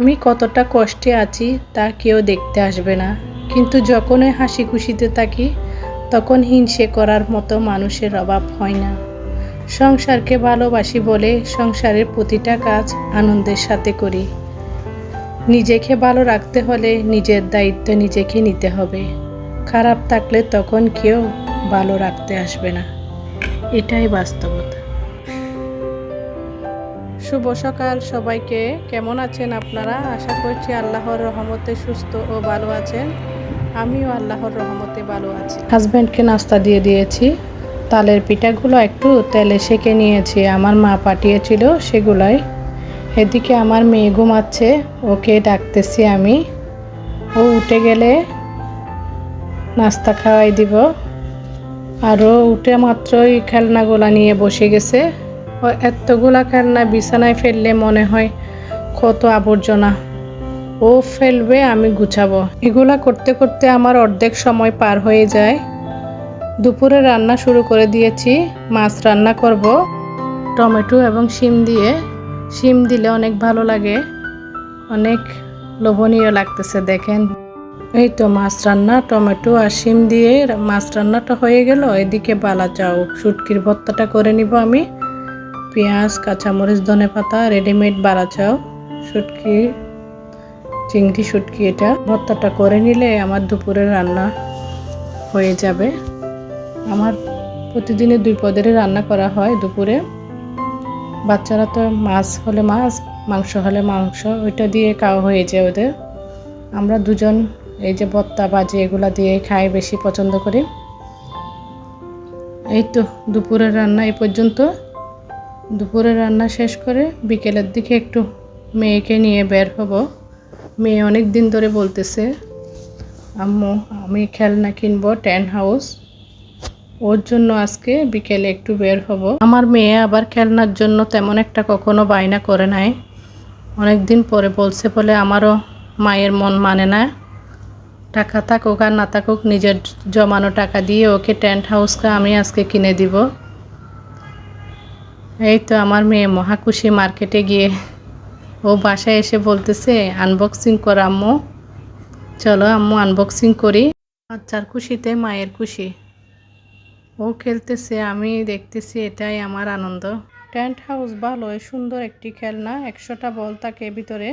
আমি কতটা কষ্টে আছি তা কেউ দেখতে আসবে না। কিন্তু যখনই হাসি খুশিতে থাকি, তখন হিংসে করার মতো মানুষের অভাব হয় না। সংসারকে ভালোবাসি বলে সংসারের প্রতিটা কাজ আনন্দের সাথে করি। নিজেকে ভালো রাখতে হলে নিজের দায়িত্ব নিজেকে নিতে হবে। খারাপ থাকলে তখন কেউ ভালো রাখতে আসবে না। এটাই বাস্তবতা। শুভ সকাল। সবাইকে কেমন আছেন আপনারা? আশা করছি আল্লাহর রহমতে সুস্থ ও ভালো আছেন। আমিও আল্লাহর রহমতে ভালো আছি। হাজব্যান্ডকে নাস্তা দিয়ে দিয়েছি। তালের পিঠাগুলো একটু তেলে সেকে নিয়েছি। আমার মা পাঠিয়েছিল সেগুলোই। এদিকে আমার মেয়ে ঘুমাচ্ছে। ওকে ডাকতেছি আমি। ও উঠে গেলে নাস্তা খাওয়াই দিব। আরও উঠে মাত্রই খেলনাগুলা নিয়ে বসে গেছে। ও এতগুলা খেলনা বিছানায় ফেললে মনে হয় কত আবর্জনা। ও ফেলবে, আমি গুছাবো। এগুলা করতে করতে আমার অর্ধেক সময় পার হয়ে যায়। দুপুরে রান্না শুরু করে দিয়েছি। মাছ রান্না করব। টমেটো এবং শিম দিয়ে। শিম দিলে অনেক ভালো লাগে। অনেক লোভনীয় লাগতেছে, দেখেন। এই তো মাছ রান্না, টমেটো আর শিম দিয়ে মাছ রান্নাটা হয়ে গেল। এদিকে বালা চাও, শুটকির ভর্তাটা করে নিব আমি। পেঁয়াজ, কাঁচামরিচ, ধনে পাতা রেডিমেড বালা চাও, শুটকি, চিংড়ি শুটকি এটা। ভর্তাটা করে নিলে আমার দুপুরে রান্না হয়ে যাবে। আমার প্রতিদিনে দুই পদেরই রান্না করা হয় দুপুরে। বাচ্চারা তো মাছ হলে মাছ, মাংস হলে মাংস, ওইটা দিয়ে খাওয়া হয়ে যায় ওদের। আমরা দুজন এই যে ভর্তা বাজি এগুলো দিয়ে খাই বেশি পছন্দ করি। এই তো দুপুরের রান্না এই পর্যন্ত। দুপুরের রান্না শেষ করে বিকেলের দিকে একটু মেয়েকে নিয়ে বের হব। মেয়ে অনেক দিন ধরে বলতেছে, আম্মু, আমি খেলনা কিনবো টেন হাউস। ওর জন্য আজকে বিকেলে একটু বের হব। আমার মেয়ে আবার খেলনার জন্য তেমন একটা কখনো বায়না করে নাই। অনেক দিন পরে বলছে বলে আমারও মায়ের মন মানে না। টাকা থাকুক আর না থাকুক, নিজের জমানো টাকা দিয়ে ওকে টেন্ট হাউসকে আমি আজকে কিনে দিব। এই তো আমার মেয়ে মহাকুশি মার্কেটে গিয়ে ও বাসায় এসে বলতেছে আনবক্সিং কর আম্মু। চলো আম্মু আনবক্সিং করি। বাচ্চার খুশিতে মায়ের খুশি। ও খেলতেছে, আমি দেখতেছি এটাই আমার আনন্দ। টেন্ট হাউস ভালো সুন্দর একটি খেলনা, একশোটা বল থাকে ভিতরে।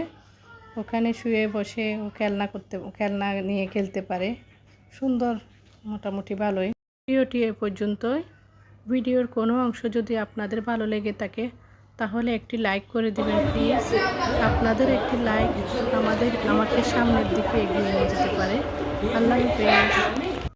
ওখানে শুয়ে বসে ও খেলনা করতে, খেলনা নিয়ে খেলতে পারে। সুন্দর, মোটামুটি ভালোই। ভিডিওটি এ পর্যন্তই। ভিডিওর কোনো অংশ যদি আপনাদের ভালো লেগে থাকে, তাহলে একটি লাইক করে দেবেন, প্লিজ। আপনাদের একটি লাইক আমাদের, আমাকে সামনের দিকে এগিয়ে নিয়ে যেতে পারে। আল্লাহ হাফেজ।